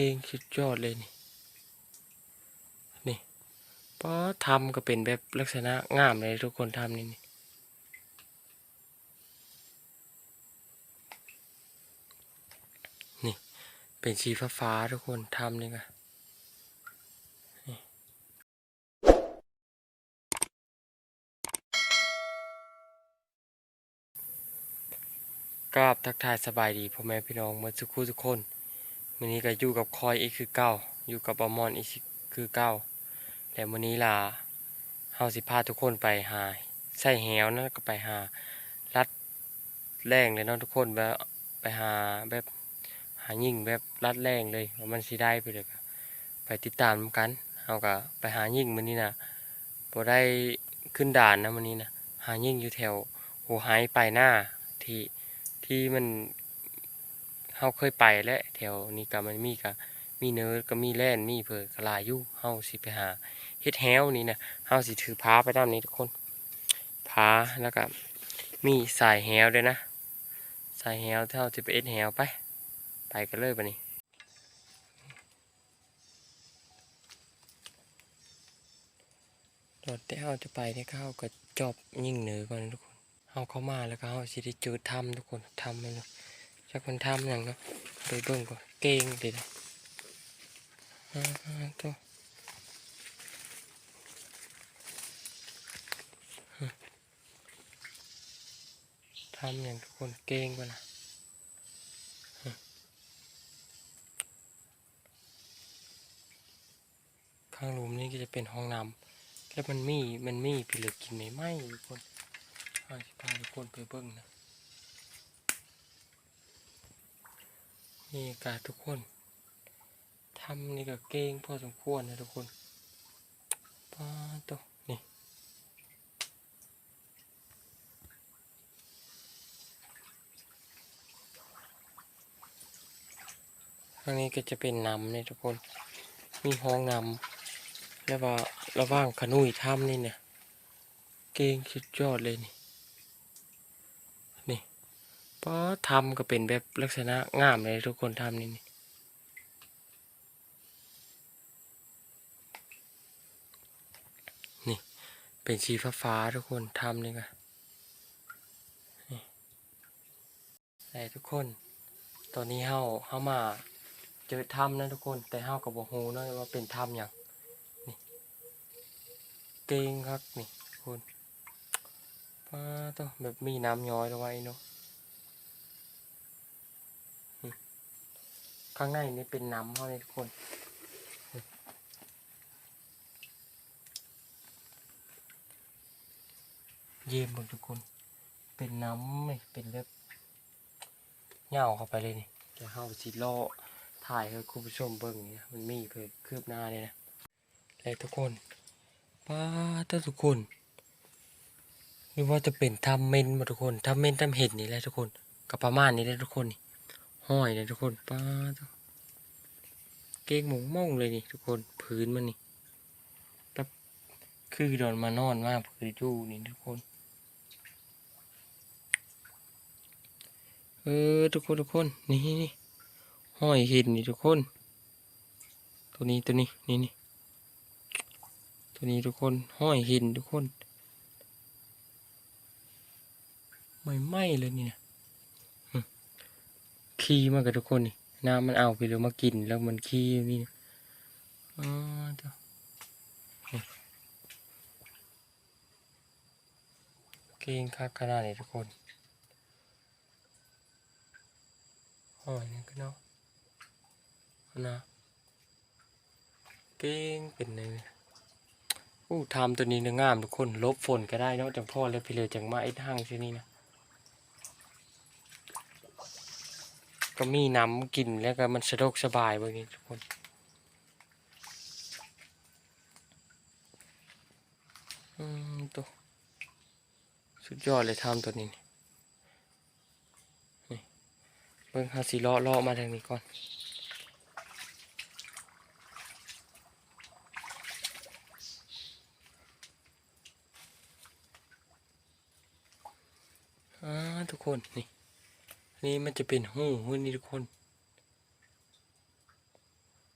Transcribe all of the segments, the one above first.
ก่งสุดยอดเลยนี่นี่ป้อทำก็เป็นแบบลักษณะงามเลยทุกคนทำนี่นี่นี่เป็นสีฟ้าฟ้าๆทุกคนทำนี่ก็นี่กราบทักทายสบายดีพ่อแม่พี่น้องเมื่อสักครู่ทุกคน วันนี้ก็อยู่กับคอยอีกคือเก้าอยู่กับบอมอนอีกคือเก้าแต่วันนี้ล่ะเฮาสิพาทุกคนไปหาใส่แหวนะก็ไปหารัดแรงเลยเนาะทุกคนแบบไปหาแบบหายิ่งแบบรัดแรงเลยว่ามันสิได้ไปเลยไปติดตามกันเฮาก็ไปหายิ่งมื้อนี้นะบ่ได้ขึ้นด่านนะมื้อนี้นะหายิ่งอยู่แถวหัวหายไปหน้าที่ที่มัน เฮาเคยไปและแถวนี้ก็มันมีก็มีเนิร์ดก็มีแล่นมีเพิ่นก็หลายอยู่เฮาสิไปหาเฮ็ดแฮวนี่นะเฮาสิถือพาไปด้านนี้ทุกคนพาแล้วก็มีสายแฮวด้วยนะ สายแฮวเท่าสิบเอ็ดแฮวไป ไปกันเลยปะนี่รถที่เฮาจะไปที่เข้าก็จอบยิ่งเหนือก่อนทุกคนเฮาเข้ามาแล้วก็เฮาสิได้เจอถ้ำทุกคนถ้ำเลยนะ จักมันถ้ำหยังเนาะไปเบิ่งก่อนเก่งด็ดอ่าตัวทำอย่างทุกคนเก่งกว่านะข้างหลุมนี่ก็จะเป็นห้องน้ำแล้วมันมีมันมีผลึกกินไหมไหมทุกคนอาจะพาทุกคนไปเบิ้งนะ นี่กาทุกคนทำนี่ก็เก่งพอสมควรนะทุกคนป้าตัวนี่ข้างนี้ก็จะเป็นน้ำนี่ทุกคน มีห้องน้ำแล้วว่าระหว่างขนุยถ้ำนี่เนี่ย เก่งสุดยอดเลยนี่ ป้อทำก็เป็นแบบลักษณะงามเลยทุกคนทำนี่นี่นี่เป็นสีฟ้าฟ้าทุกคนทำนี่ก็นี่ไอ้ทุกคน ตอนนี้เฮาเฮามาเจอถ้ำนะทุกคน แต่เฮากับบ่ฮู้เนาะว่าเป็นถ้ำหยังนี่ เก่งครับนี่ทุกคนป้าต้องแบบมีน้ำย้อยเอาไว้เนาะ ข้างในนี่เป็นน้ำเฮานี่ทุกคน เยี่ยมเบิ่งทุกคน เป็นน้ำนี่เป็นแบบเหย้าเข้าไปเลยนี่เดี๋ยวเฮาสิเละถ่ายให้คุณผู้ชมเบิ่งนี่นะมันมีเพื่อคืบหน้าเลยนะแล้วทุกคนป้าถ้าทุกคนหรือว่าจะเป็นทำเมนมาทุกคนทำเมนทำเห็ดนี่แหละทุกคนกับประมาณนี้แหละทุกคนนี่ ห้อยเลยทุกคนป้าเก่งหมงม่งเลยนี่ทุกคนพื้นมันนี่แล้วคือโดนมานอนมากพื้นอยู่นี่ทุกคน เออทุกคนทุกคนนี่นี่ห้อยหินนี่ทุกคน ตัวนี้ตัวนี้นี่นี่ตัวนี้ทุกคนห้อยหินทุกคน ไม่ไหมเลยนี่นะ ขี้มากกับทุกคนนี่น้ำมันเอาไปแล้วมากินแล้วมันขี้นี่นะอ๋อเจ้านี่เก่งคักขนาดนี้ทุกคนห้อยนี่ก็เนาะนะเก่งเป็นเลยอู้ทำตัวนี้เนะงามทุกคน ลบฝนก็ได้เนาะจังพ่อแล้วพี่เลยจังมาไอ้ทางที่นี่นะ ก็มีน้ำกินแล้วก็มันสะดวกสบายเบางนี้ทุกคนอืมตัวสุดยอดเลยทำตัวนี้นี่เบิ่งหาสีเล้อล้อมาทางนี้ก่อนอ่าทุกคนนี่ นี่มันจะเป็นหูหูนี่ทุกคน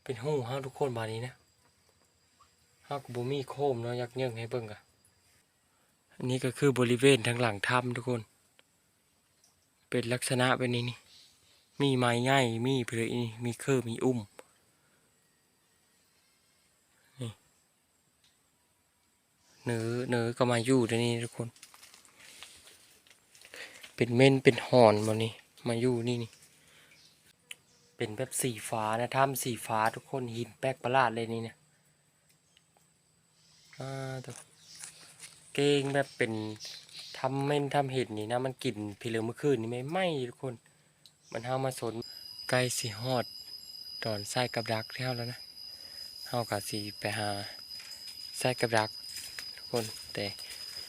เป็นหูเฮาทุกคนบานี้นะเฮากบ่มีโคมเนาะยักเยิ่งให้เบิ่งกะอันนี้ก็คือบริเวณทางหลังถ้ำทุกคน เป็นลักษณะเป็นนี้นี่ มีไม้ง่ายมีเพลนี่มีเครือมีอุ้มนี่เนื้อเนื้อก็มาอยู่ในนี้ทุกคน เป็นเม่นเป็นหอนมานี่ มาอยู่นี่นี่ เป็นแบบสีฟ้านะถ้ำสีฟ้าทุกคนหินแปลกประหลาดเลยนี่เนี่ยอ่าตัวเก่งแบบเป็นทำเม่นทำเห็ดนี่นะ มันกลิ่นพิเรเมื่อคืนนี่ไม่ไหมทุกคน มันเฮามาสนใกล้สิฮอดตอนใส่กับดักแล้วแล้วนะเฮากะสิไปหาใส่กับดักทุกคนแต่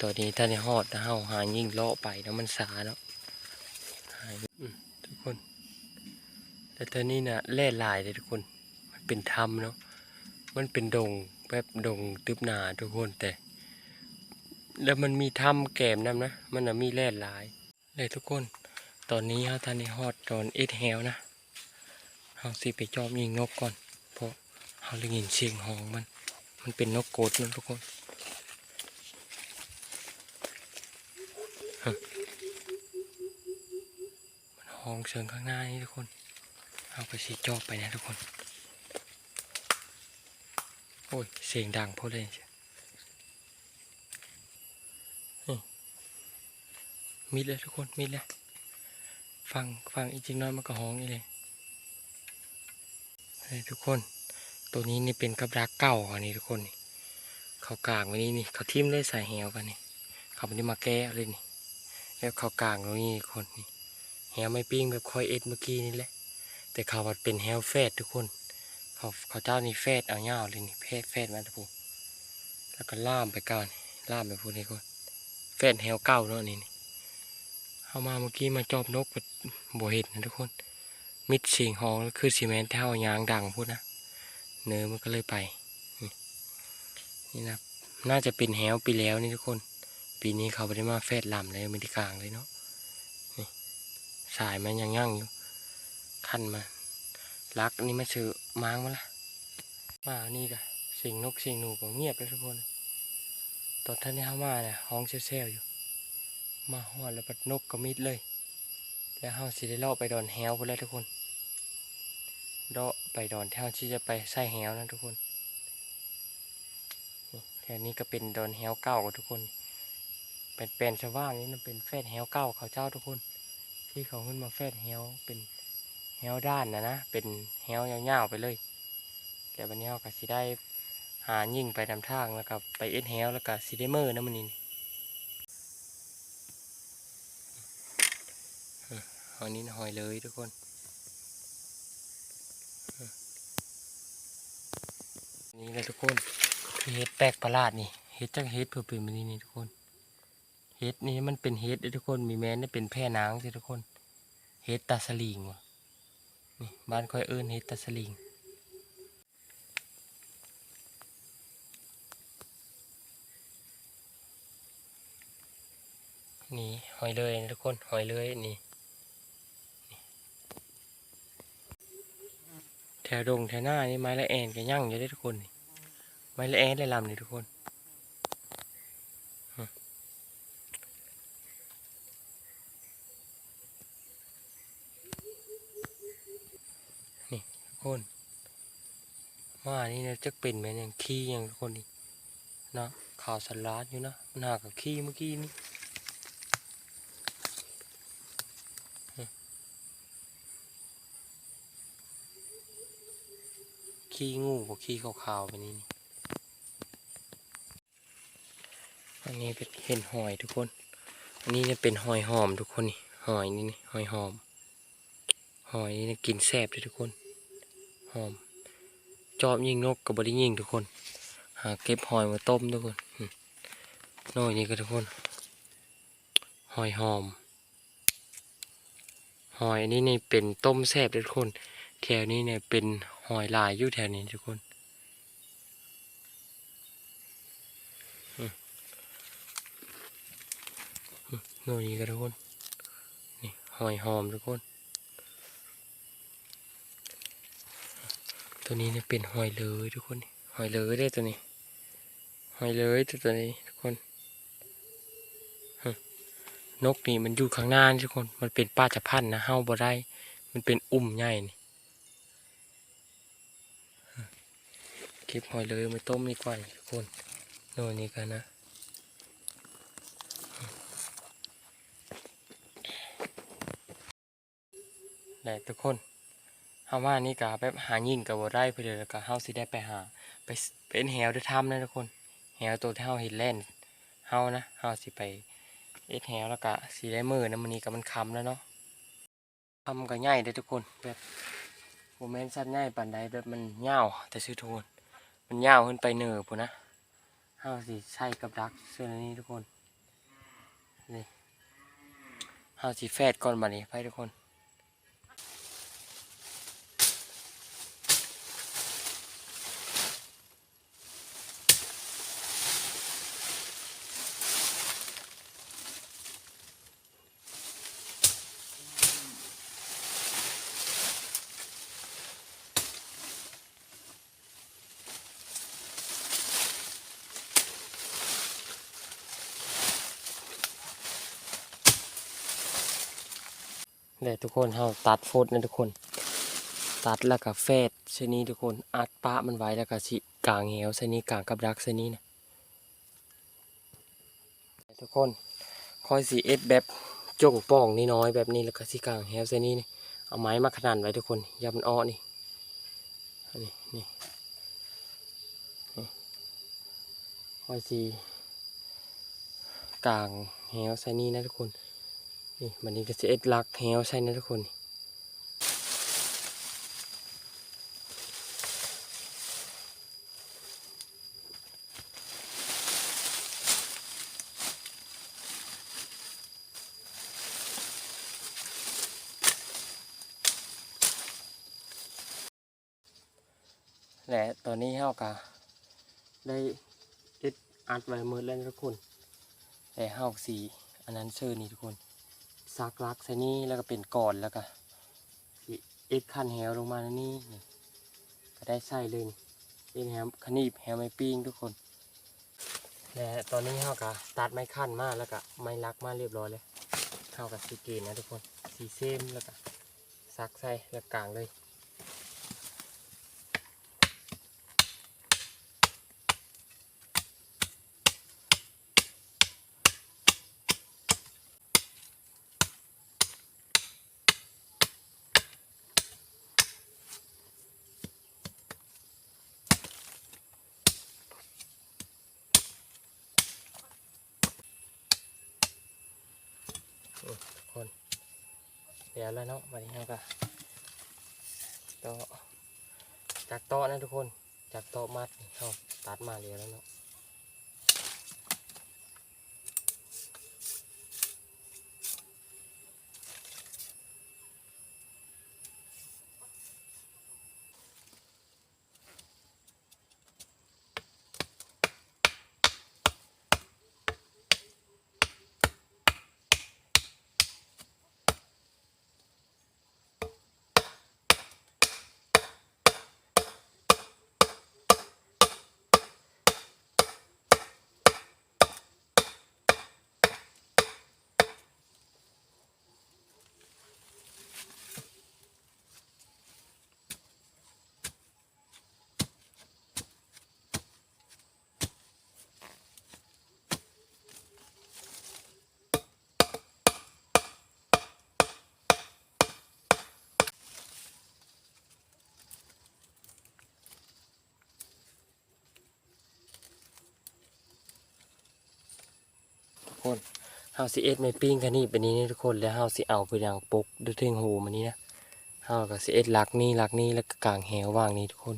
ตอนนี้ท่านในฮอดนะเฮาหายิ่งเลาะไปนะมันสาเนาะาอืมทุกคน แต่ตอนนี้นะแล่ลายเลยทุกคน มันเป็นถ้ำเนาะ มันเป็นดงแบบดงตึบหนาทุกคนแต่ แล้วมันมีถ้ำแก้มน้ำนะ มันนะมีแล่ลาย เลยทุกคน ตอนนี้เราทันในฮอดตอนเอ็ดแฮวนะเราสิไปจอบยิงนกก่อน เพราะเราได้ยินเสียงห้องมัน มันเป็นนกโกดนะทุกคน ห้องเชิงข้างหน้านี่ทุกคน เอาไปสีจอบไปนะทุกคน โอ้ย เสียงดังพอเลยมิดเลยทุกคนมิดเลยฟังฟังอีจริงน้อยมันก็ห้องนี่เลยเฮ้ยทุกคน ตัวนี้นี่เป็นกับรักเก่าอันนี้ทุกคนนี่เขากลางวันนี้นี่เขาทิ่มเลยใส่แหวกันนี่เขาไม่ได้มาแก้เลยนี่แล้วเขากลางตรงนี้ทุกคนนี่ แหวไม่ปิ้งแบบคอยเอ็ดเมื่อกี้นี่แหละ แต่เขาว่าเป็นแฮวแฟดทุกคน เขาเขาเจ้านี่แฟดเอาเงาเลยนี่แฟดแฟดมาทุกคนแล้วก็ล่ามไปก่อนล่ามไปพูดนี่ก่อนแฟดแฮวเก้าเนาะนี่นี่เอามาเมื่อกี้มาจอบนกบ่เห็นนะทุกคน มิดสียงหองคือซีเมนต์เท่ายางดังพูดนะเนื้อมันก็เลยไปนี่นะน่าจะเป็นแฮวปีแล้วนี่ทุกคน ปีนี้เขาไม่ได้มาแฟดลำเลยไม่ได้กลางเลยเนาะ สายมันยังยั่งอยู่ขั้นมาลักอันนี้มาซื้อม้างมาละมานี่กะสียงนกสียงหนูก็เงียบแล้วทุกคน ตอนท่านนี้เข้ามาเนี่ยห้องเซลๆอยู่ มาหอดแล้วปัดนกก็มิดเลย แล้วเฮาสิได้เลาะไปดอนแฮวไปแล้วทุกคนเลาะไปดอนแถวที่จะไปใส่แฮวนะทุกคนแถวนี้ก็เป็นดอนแฮวเก่าทุกคน เป็นแปลนชาวบ้านนี่มันเป็นแฟดแฮวเก่าเขาเจ้าทุกคน ที่เขาขึ้นมาแฟดแฮวเป็นแฮวด้านนะนะ เป็นแฮวยาวๆไปเลยแต่วันนี้เราก็สิได้หายิ่งไปนำทางแล้วก็ไปเอ็ดแฮวแล้วก็สิได้เมอร์นะมันนี่หอยนี้หอยเลยทุกคนนี่เลยทุกคนเห็ดแปลกประหลาดนี่เห็ดจังเห็ดเพื่อเป็นมันนี่นี่ทุกคน เห็ดนี่มันเป็นเห็ดทุกคนมีแม้นได้เป็นแพร่นางทุกคนเห็ดตาสลิงว่ะนี่บ้านคอยเอิ้นเห็ดตาสลิงนี่หอยเลยทุกคนหอยเลยนี่แถวดงแถวหน้านี่ไม้ละแอนก็ยั่งอยู่ได้ทุกคนไม้ละแอนเลยลำนี่ทุกคนอืมนี่ทุกคนว่านี่ เป็นไหมเนี่ยขี้ยังคนนี่เนะข่าวสลาดอยู่นะมันหากับขี้เมื่อกี้นี่อืมขี้งูกับขี้ขาวๆไปนี่นี่อันนี้เป็นเห็นหอยทุกคน อันนี้เนี่ยเป็นหอยหอมทุกคนนี่ หอยนี่นี่หอยหอม หอยนี่กินแซ่บเลยทุกคน หอม จอบยิงนกกับบริยิงทุกคน หาเก็บหอยมาต้มทุกคนน้อยนี่ก็ทุกคน หอยหอม หอยอันนี้นี่เป็นต้มแซ่บทุกคน แถวนี้เนี่ยเป็นหอยลายอยู่แถวนี้ทุกคนน้อยนี่ก็ทุกคน นี่หอยหอมทุกคน ตัวนี้เนี่ยเป็นหอยเลยทุกคนหอยเลยได้อตัวนี้หอยเลยตัวตัวนี้ทุกคนนกนี่มันอยู่ข้างหน้านทุกคน มันเป็นป้าจะพันนะเฮาบ่ได้ มันเป็นอุ่มใหญ่นี่ฮะเก็บหอยเลยมาต้มดีกว่าทุกคนโน่นนี่กันนะแหละทุกคน เฮาว่านี่ก็แบบหายิ่งกับบ่ได้เพื่อเดี๋ยวก็เฮาสิได้ไปหา ไปเป็นแหวด้วยถ้ำนะทุกคนแหวตัวที่เฮาเห็นแล่นเฮานะเฮาสิไปเอ็ดแหวแล้วก็สิได้มือนะมื้อนี้ก็มันคำแล้วเนาะคำก็ใหญ่เด้ทุกคนแบบบ่แม่นสัตว์ใหญ่ปานใดแบบมันยาวแต่ซื่อทุกคนมันยาวขึ้นไปเหนือพุ่นะเฮาสิใช้กับดักเสื้อนี้ทุกคนนี่เฮาสิแฟดก่อนบัดนี้ไปทุกคน เนี่ยทุกคนเฮาตัดโฟดนะทุกคน ตัดแล้วก็แฟดชนี้ทุกคนอัดปะมันไว้แล้วก็สิกางเหวชนี้กางกับดักชนี้นะทุกคนคอยสีเอสแบบจงป่องนี่น้อยแบบนี้แล้วก็สิกางเหวชนี้นี่เอาไม้มาขนาดไว้ทุกคนอย่ามันอ้อนี่นนี้นี่นี่คอยสีกางเหวชนี้นะทุกคน นี่มันนี้ก็จะเอ็ดลักแฮวใช่นะทุกคนและตอนนี้เฮากะได้เอ็ดอัดไว้มือแล้วนทุกคนแต่เฮาสีอันนั้นเชื่อนี่ทุกคน ซักลักใส่นี่แล้วก็เป็นก่อนแล้วก็เอ็ดขั้นแหวลงมาในนี่นี่ก็ได้ใส่เลยนี่เป็นแฮมขนีบแฮมไม้ปิ้งทุกคน และตอนนี้เฮาก็ตัดไม้ขั้นมาแล้วก็ไม้ลักมาเรียบร้อยเลยเฮากับสีเกนนะทุกคนสีเส้นแล้วก็ซักใส่แล้วกลางเลย ทุกคนเดี๋ ยวแล้วเนาะวันนี้เราก็โตะจากโต่นะทุกคน จากโต๊ะมัดนี่เขาตัดมาเรียวแล้วเนาะ คนเฮาสิเอ็ดไม่ปิ้งกันนี่เป็นนี้นี่ทุกคนแล้วเฮาสิเอาไปดังปกด้วยเทิงหูมันนี้นะเฮาก็สิเอ็ดลักนี่ลักนี่แล้วก็กางแหวว่างนี่ทุกคน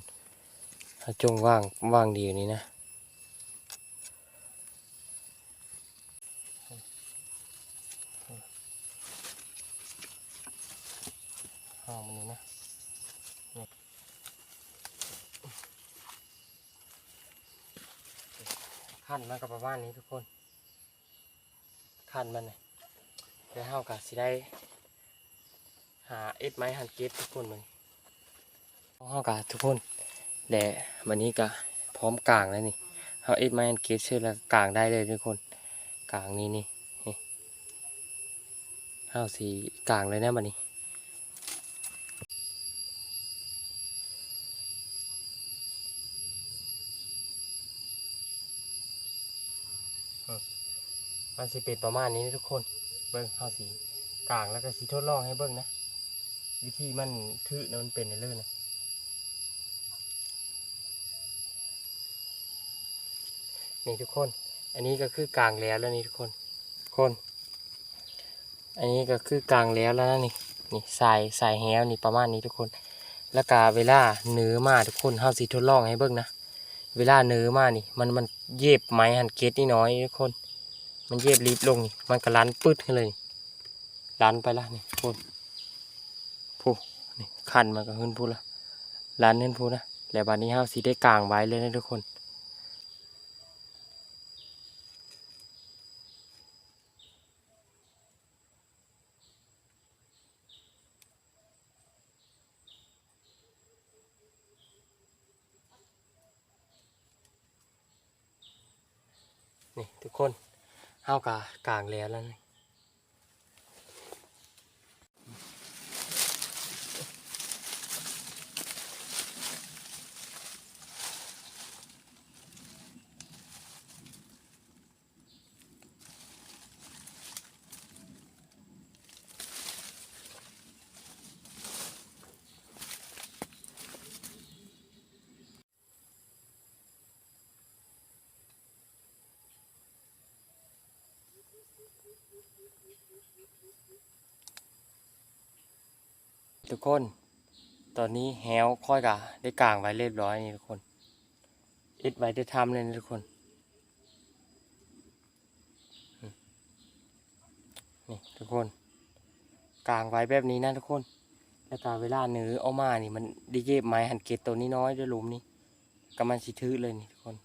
เฮาจงว่างว่างดีอยู่นี้นะห้องมันนี้นะนี่ขั้นมันก็ประมาณนี้ทุกคน ขั้นมันเลยแล้วเฮากะสิได้ หาเอ็ดไม้หันเก็บทุกคนมึงเฮากับทุกคนแด่วันนี้ก็พร้อมกลางแล้วนี่เฮาเอ็ดไม้หันเกตเชื่อแล้วกลางได้เลยทุกคนกลางนี้นี่เฮาสีกลางเลยนะวันนี้ มันสิเป็นประมาณนี้นะทุกคน เบิ้งเฮาสีกลางแล้วก็สีทดลองให้เบิ้งนะ วิธีมันถือนะมันเป็นในเรื่องนะนี่ทุกคน อันนี้ก็คือกลางแล้วแล้วนี่ทุกคน คน อันนี้ก็คือกลางแล้วแล้วนะนี่ นี่สายสายแหวนี่ประมาณนี้ทุกคน แล้วก็เวลาเนื้อมาทุกคนเฮาสิทดลองให้เบิ้งนะ เวลาเนื้อมานี่ มันมันเย็บไม้หันเกตนี่น้อยทุกคน มันเย็บรีบลงนี่มันก็ลันปืดขึ้นเลยลันไปละนี่พูดพูนี่คันมันก็ขึ้นพูดละลันขึ้นพูดนะแล้วบัดนี้เฮาสิได้กลางไว้เลยนะทุกคนนี่ทุกคน เฮากะกลางแล้วแล้วนี่ ทุกคน ตอนนี้แฮวค่อยกะได้กลางไว้เรียบร้อยนี่ทุกคนอ็ดไว้ได้ทำเลยนะทุกคนนี่ทุกคน กลางไว้แบบนี้นะทุกคน แล้วก็เวลาเนื้อเอามานี่มันได้เย็บไม้หันเกตตัวนี้น้อยด้วยหลุมนี่ก็มันสิถือเลยนี่ทุกคน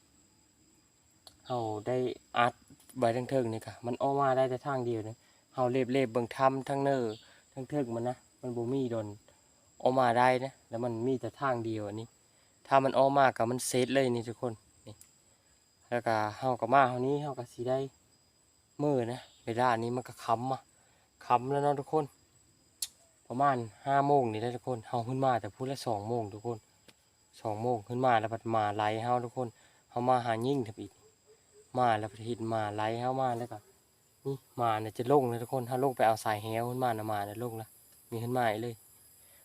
เอาได้อัดใบทั้งเทิงนี่ค่ะ มันเออกมาได้แต่ทางเดียวนะเอาเล็บเล็บเบิ่งทำทั้งเนื้อทั้งเทิงมันนะ มันบ่มีดนออกมาได้นะแล้วมันมีแต่ทางเดียวอันนี้ ถ้ามันออกมากับมันเซตเลยนี่ทุกคนนี่แล้วก็เฮากับมาเฮานี้เฮาก็สิได้มือนะเวลานี้มันก็ค้ำมาค้ำแล้วเนาะทุกคน ประมาณห้าโมงนี่ได้ทุกคนเฮาขึ้นมาแต่พูดละสองโมงทุกคนสองโมงขึ้นมาแล้วพัดมาไล่เฮาทุกคนเฮามาหายิ่งทับอีกมาแล้วพัดหินมาไล่เฮามาแล้วก็นี่มาเนี่ยจะลงเลยทุกคนถ้าลงไปเอาสายแหวขึ้นมานะมาเนี่ยลงละ มีขึ้นมาอีกเลย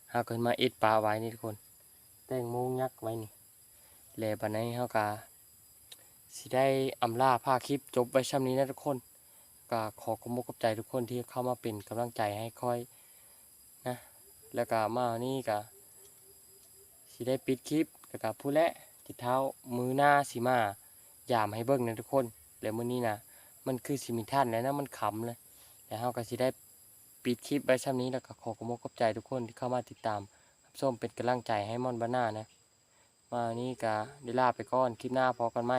เฮาก็ขึ้นมาเอ็ดปลาไว้นี่ทุกคน แตงโมยักษ์ไว้นี่แลบันนี้เฮากาสิได้อำลาภาคลิปจบไว้ช่ำนี้นะทุกคนก็ขอขอบคุณขอบใจทุกคนที่เข้ามาเป็นกำลังใจให้ค่อยนะแล้วก็มานี่ก็สิได้ปิดคลิปแล้วก็ผู้และติดเท้ามือหน้าสีมายามให้เบิ่งนะทุกคน แล้วมือนี้นะมันคือสิมีท่านแล้วนะมันขำเลยแล้วเฮาก็สิได้ ปิดคลิปไว้ช่ำนี้แล้วก็ขอขอบคุณขอบใจทุกคนที่เข้ามาติดตามส้มเป็นกำลังใจให้มอนบ้าน่านะ มานี่กะเดลาไปก่อนคลิปหน้าพอกันไหม